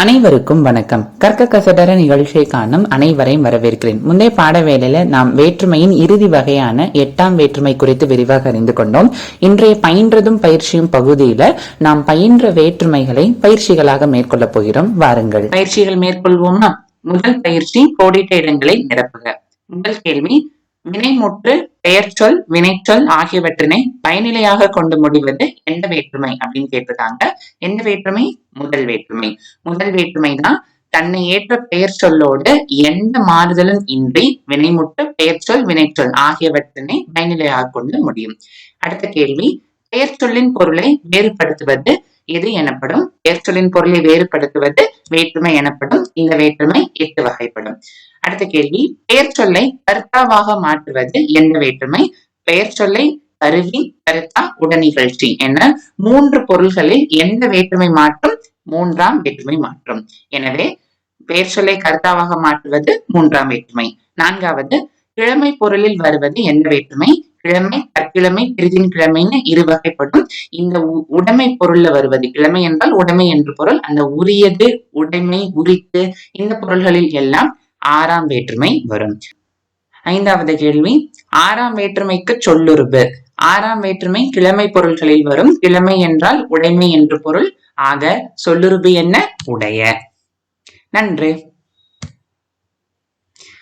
அனைவருக்கும் வணக்கம். கற்க கசடர நிகழ்ச்சியை காணும் அனைவரையும் வரவேற்கிறேன். முந்தைய பாடவேளையில நாம் வேற்றுமையின் இறுதி வகையான எட்டாம் வேற்றுமை குறித்து விரிவாக அறிந்து கொண்டோம். இன்றைய பயின்றதும் பயிற்சியும் பகுதியில நாம் பயின்ற வேற்றுமைகளை பயிற்சிகளாக மேற்கொள்ளப் போகிறோம். வாருங்கள். பயிற்சிகள் மேற்கொள்வோமா முதல் பயிற்சி கோடிட்ட இடங்களை நிரப்புக. முதல் கேள்வி வினைமுற்று பெயர்ச்சொல் வினைச்சொல் ஆகியவற்றினை பயனிலையாக கொண்டு முடிவது எந்த வேற்றுமை அப்படின்னு கேட்டிருக்காங்க. எந்த வேற்றுமை? முதல் வேற்றுமை. முதல் வேற்றுமை தான் தன்னை ஏற்ற பெயர் சொல்லோடு எந்த மாறுதலும் இன்றி வினைமுட்டு பெயர் சொல் வினைச்சொல் ஆகியவற்றினை பயனிலையாக கொண்டு முடியும். அடுத்த கேள்வி பெயர் சொல்லின் பொருளை வேறுபடுத்துவது எது எனப்படும்? பெயர் பொருளை வேறுபடுத்துவது வேற்றுமை எனப்படும். இந்த வேற்றுமை எட்டு வகைப்படும். அடுத்த கேள்வி பெயர் சொல்லை கர்த்தாவாக மாற்றுவது எந்த வேற்றுமை? பெயர் சொல்லை கருவி கருத்தா உடனிகழ்ச்சி என மூன்று பொருள்களில் எந்த வேற்றுமை மாற்றும்? மூன்றாம் வேற்றுமை மாற்றும். எனவே பெயர் சொல்லை கருத்தாவாக மாற்றுவது மூன்றாம் வேற்றுமை. நான்காவது கிழமை பொருளில் வருவது எந்த வேற்றுமை? கிழமை தற்கிழமை பிரிதின் கிழமைன்னு இரு வகைப்படும். இந்த உடைமை பொருள்ல வருவது. கிழமை என்றால் உடைமை என்று பொருள். அந்த உரியது உடைமை உரித்து இந்த பொருள்களில் எல்லாம் ஆறாம் வேற்றுமை வரும். ஐந்தாவது கேள்வி. ஆறாம் வேற்றுமைக்கு சொல்லுருபு ஆறாம் வேற்றுமை கிழமை பொருள்களில் வரும். கிழமை என்றால் உடைமை என்று பொருள். ஆக சொல்லுருபு என்ன? உடைய. நன்று.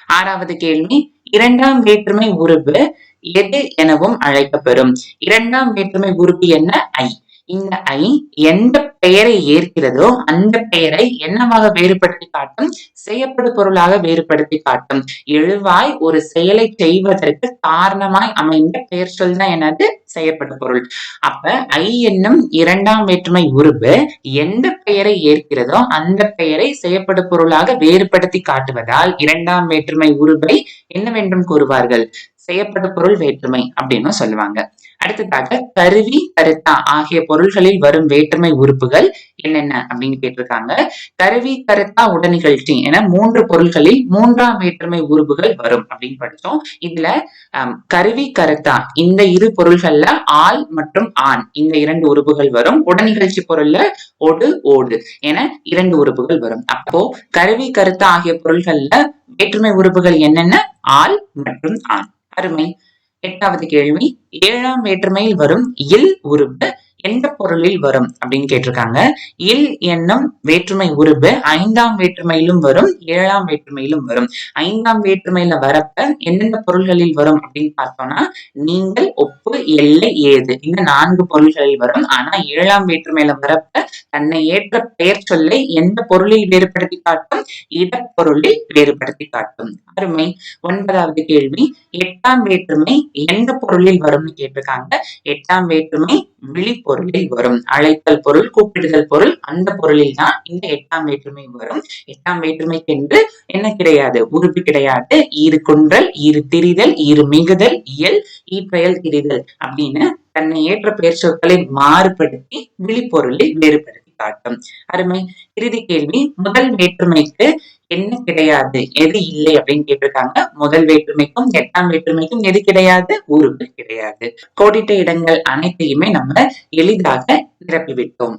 ஆறாவது கேள்வி. இரண்டாம் வேற்றுமை உருபு எது எனவும் அழைக்கப்பெறும். இரண்டாம் வேற்றுமை உறுப்பு என்ன? ஐ. இந்த ஐ எந்த பெயரை ஏற்கிறதோ அந்த பெயரை என்னவாக வேறுபடுத்தி காட்டும்? செய்யப்படு பொருளாக வேறுபடுத்தி காட்டும். எழுவாய் ஒரு செயலை செய்வதற்கு காரணமாய் அமைந்த பெயர் சொல் தான் என்னது? செய்யப்படு பொருள். அப்ப ஐ என்னும் இரண்டாம் வேற்றுமை உருவு எந்த பெயரை ஏற்கிறதோ அந்த பெயரை செய்யப்படு பொருளாக வேறுபடுத்தி காட்டுவதால் இரண்டாம் வேற்றுமை உருவை என்னவென்றும் கூறுவார்கள்? செய்யப்படு பொருள் வேற்றுமை அப்படின்னு சொல்லுவாங்க. அடுத்ததாக கருவி கருத்தா ஆகிய பொருள்களில் வரும் வேற்றுமை உறுப்புகள் என்னென்ன அப்படின்னு கேட்டிருக்காங்க. கருவி கருத்தா உடனிகழ்ச்சி என மூன்று பொருள்களில் மூன்றாம் வேற்றுமை உறுப்புகள் வரும் அப்படின்னு படித்தோம் இதுல கருவி கருத்தா இந்த இரு பொருள்கள்ல ஆள் மற்றும் ஆண் இந்த இரண்டு உறுப்புகள் வரும். உடனிகழ்ச்சி பொருள்ல ஒடு ஓடு என இரண்டு உறுப்புகள் வரும். அப்போ கருவி கருத்தா ஆகிய பொருள்கள்ல வேற்றுமை உறுப்புகள் என்னென்ன? ஆள் மற்றும் ஆண். அருமை. எட்டாவது கேள்வி. ஏழாம் வேற்றுமையில் வரும் இல் உருபு எந்த பொருளில் வரும் அப்படின்னு கேட்டிருக்காங்க. இல் என்னும் வேற்றுமை உருபு ஐந்தாம் வேற்றுமையிலும் வரும் ஏழாம் வேற்றுமையிலும் வரும். ஐந்தாம் வேற்றுமையில வரப்ப எந்தெந்த பொருள்களில் வரும் அப்படின்னு பார்த்தோம்னா நீங்கள் ஒப்பு எல்லை ஏது. இந்த நான்கு பொருள்களில் வரும். ஆனா ஏழாம் வேற்றுமையில வரப்ப தன்னை ஏற்ற பெயர் சொல்லை எந்த பொருளில் வேறுபடுத்தி காட்டும்? இடப்பொருளில் வேறுபடுத்தி காட்டும். அருமை. ஒன்பதாவது கேள்வி. எட்டாம் வேற்றுமை எந்த பொருளில் வரும்னு கேட்டிருக்காங்க. எட்டாம் வேற்றுமை விழிப்பு விழிப்பொருளில் வரும். அழைத்தல் பொருள் கூப்பிடுதல் பொருள் அந்த பொருளில் தான் இந்த எட்டாம் வேற்றுமை வரும். எட்டாம் வேற்றுமைக்கு என்று என்ன கிடையாது? உறுப்பு கிடையாது. ஈறு கொன்றல் ஈறு திரிதல் ஈறு மிகுதல் இயல் ஈப்பெயல் திரிதல் அப்படின்னு தன்னை ஏற்ற பெயர் சொற்களை மாறுபடுத்தி விழிப்பொருளில் வேறுபடுத்தி காட்டும். அருமை. இறுதி கேள்வி. முதல் வேற்றுமைக்கு என்ன கிடையாது? எது இல்லை அப்படின்னு கேட்டிருக்காங்க. முதல் வேற்றுமைக்கும் எட்டாம் வேற்றுமைக்கும் எது கிடையாது? உறுப்பு கிடையாது. கோடிட்ட இடங்கள் அனைத்தையுமே நம்ம எளிதாக நிரப்பிவிட்டோம்.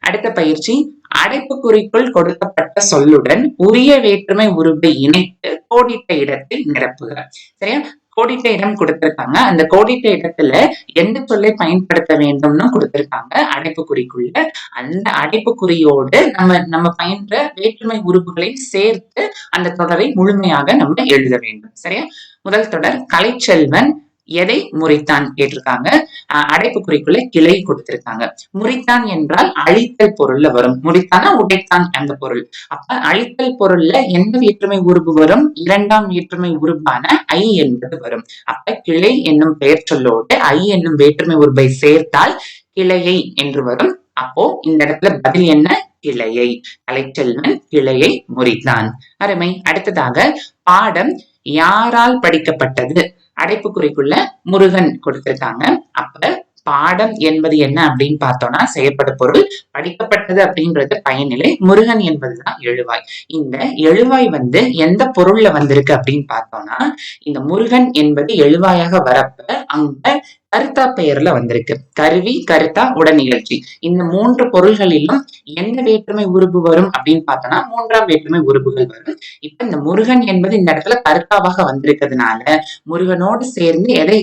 அடுத்த பயிற்சி அடைப்புக்குறிக்குள் கொடுக்கப்பட்ட சொல்லுடன் உரிய வேற்றுமை உருவை இணைத்து கோடிட்ட இடத்தில் நிரப்புக. சரியா? கோடிட்ட இடம் கொடுத்திருக்காங்க. அந்த கோடிட்ட இடத்துல எந்த சொல்லை பயன்படுத்த வேண்டும்னு கொடுத்திருக்காங்க. அடைப்புக்குறிக்குள்ள. அந்த அடைப்புக்குறியோடு நம்ம நம்ம பயின்ற வேற்றுமை உறுப்புகளை சேர்த்து அந்த தொடரை முழுமையாக நம்ம எழுத வேண்டும். சரியா? முதல் தொடர் கலைச்செல்வன் எதை முறித்தான் கேட்டிருக்காங்க? அடைப்பு குறிக்குள்ள கிளை கொடுத்திருக்காங்க. முறித்தான் என்றால் அழித்தல் பொருள்ல வரும். முறித்தானா உடைத்தான் அந்த பொருள். அப்ப அழித்தல் பொருள்ல எந்த வேற்றுமை உருபு வரும்? இரண்டாம் வேற்றுமை உருபான ஐ என்பது வரும். அப்ப கிளை என்னும் பெயர் சொல்லோடு ஐ என்னும் வேற்றுமை உருவை சேர்த்தால் கிளையை என்று வரும். அப்போ இந்த இடத்துல பதில் என்ன? கிளையை. கலைச்செல்வன் கிளையை முறித்தான். அருமை. அடுத்ததாக பாடம் யாரால் படிக்கப்பட்டது? அடைப்புக்குறிக்குள்ள முருகன் கொடுத்திருக்காங்க. அப்ப பாடம் என்பது என்ன அப்படின்னு பார்த்தோம்னா செயற்பட பொருள் படிக்கப்பட்டது அப்படின்றது பயனிலை முருகன் என்பதுதான் எழுவாய். இந்த எழுவாய் வந்து எந்த பொருள்ல வந்திருக்கு அப்படின்னு பார்த்தோம்னா இந்த முருகன் என்பது எழுவாயாக வரப்ப அங்க கருத்தா பெயர்ல வந்திருக்கு. கருவி கருத்தா உடன் நிகழ்ச்சி இந்த மூன்று பொருள்களிலும் எந்த வேற்றுமை உருபு வரும் அப்படின்னு பார்த்தோம்னா மூன்றாம் வேற்றுமை உருபுகள் வரும். இப்ப இந்த முருகன் என்பது இந்த இடத்துல கருத்தாவாக வந்திருக்கிறதுனால முருகனோடு சேர்ந்து எதை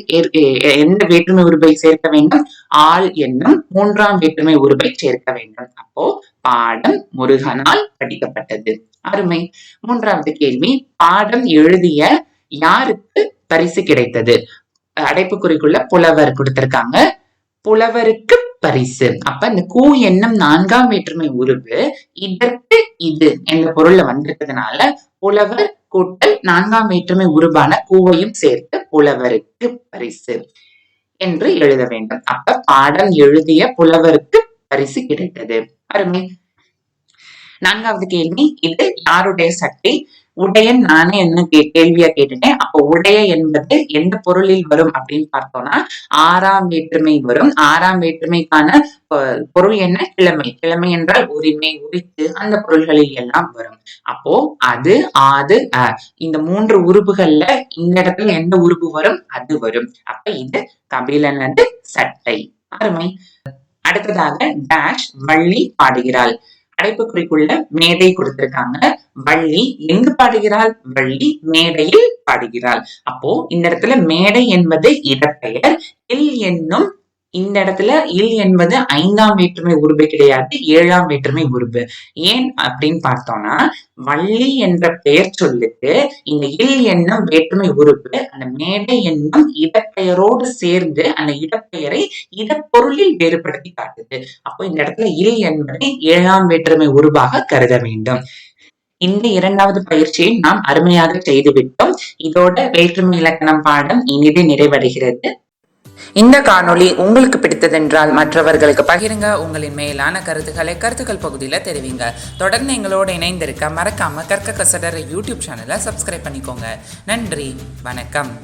எந்த வேற்றுமை உருபை சேர்க்க வேண்டும்? ஆள் என்னும் மூன்றாம் வேற்றுமை உருவை சேர்க்க வேண்டும். அப்போ பாடம் முருகனால் படிக்கப்பட்டது. அருமை. மூன்றாவது கேள்வி பாடம் எழுதிய யாருக்கு பரிசு கிடைத்தது? அடைப்புக்குறிக்குள்ள புலவர் கொடுத்திருக்காங்க. புலவருக்கு பரிசு. அப்ப இந்த கூ என்னும் நான்காம் வேற்றுமை உருவு இதற்கு இது என்ற பொருள்ல வந்திருக்கிறதுனால புலவர் கூட்டல் நான்காம் வேற்றுமை உருவான கூவையும் சேர்த்து புலவருக்கு பரிசு என்று எழுத வேண்டும். அப்ப பாடம் எழுதிய புலவருக்கு பரிசு கிடைத்தது. அருமை நான்காவது கேள்வி. இது யாருடைய சட்டை உடையன் நானே என்ன கே- கேள்வியா கேட்டுட்டேன். அப்போ உடைய என்பது எந்த பொருளில் வரும் அப்படின்னு பார்த்தோம்னா ஆறாம் வேற்றுமை வரும். ஆறாம் வேற்றுமைக்கான பொருள் என்ன? கிழமை. கிழமை என்றால் உரிமை உரித்து அந்த பொருள்களில் எல்லாம் வரும். அப்போ அது ஆது அ. இந்த மூன்று உறுப்புகள்ல இந்த இடத்துல எந்த உறுப்பு வரும்? அது வரும். அப்ப இது கபிலனது சட்டை. அருமை. அடுத்ததாக டேஷ் வள்ளி பாடுகிறாள். அடைப்புக்குறிக்குள்ள மேடை கொடுத்திருக்காங்க. வள்ளி எங்கு பாடுகிறாள்? வள்ளி மேடையில் பாடுகிறாள். அப்போ இந்த இடத்துல மேடை என்பது இடப்பெயர். இல் என்னும் இந்த இடத்துல இல் என்பது ஐந்தாம் வேற்றுமை உருபு கிடையாது ஏழாம் வேற்றுமை உருபு ஏன் அப்படின்னு பார்த்தோம்னா வள்ளி என்ற பெயர் சொல்லுக்கு இந்த இல் என்னும் வேற்றுமை உருப்பு அந்த மேடை என்னும் இடப்பெயரோடு சேர்ந்து அந்த இடப்பெயரை இடப்பொருளில் வேறுபடுத்தி காட்டுது. அப்போ இந்த இடத்துல இல் என்பதை ஏழாம் வேற்றுமை உருவாக கருத வேண்டும். இந்த இரண்டாவது பயிற்சியை நாம் அருமையாக செய்துவிட்டோம். இதோட வேற்றுமை இலக்கணம் பாடம் இனிது நிறைவடைகிறது. இந்த காணொளி உங்களுக்கு பிடித்ததென்றால் மற்றவர்களுக்கு பகிருங்க. உங்களின் மேலான கருத்துக்களை கருத்துக்கள் பகுதியில் தெரிவிங்க. தொடர்ந்து எங்களோடு இணைந்திருக்க மறக்காம கற்க கசடர் யூடியூப் சேனலை சப்ஸ்கிரைப் பண்ணிக்கோங்க. நன்றி. வணக்கம்.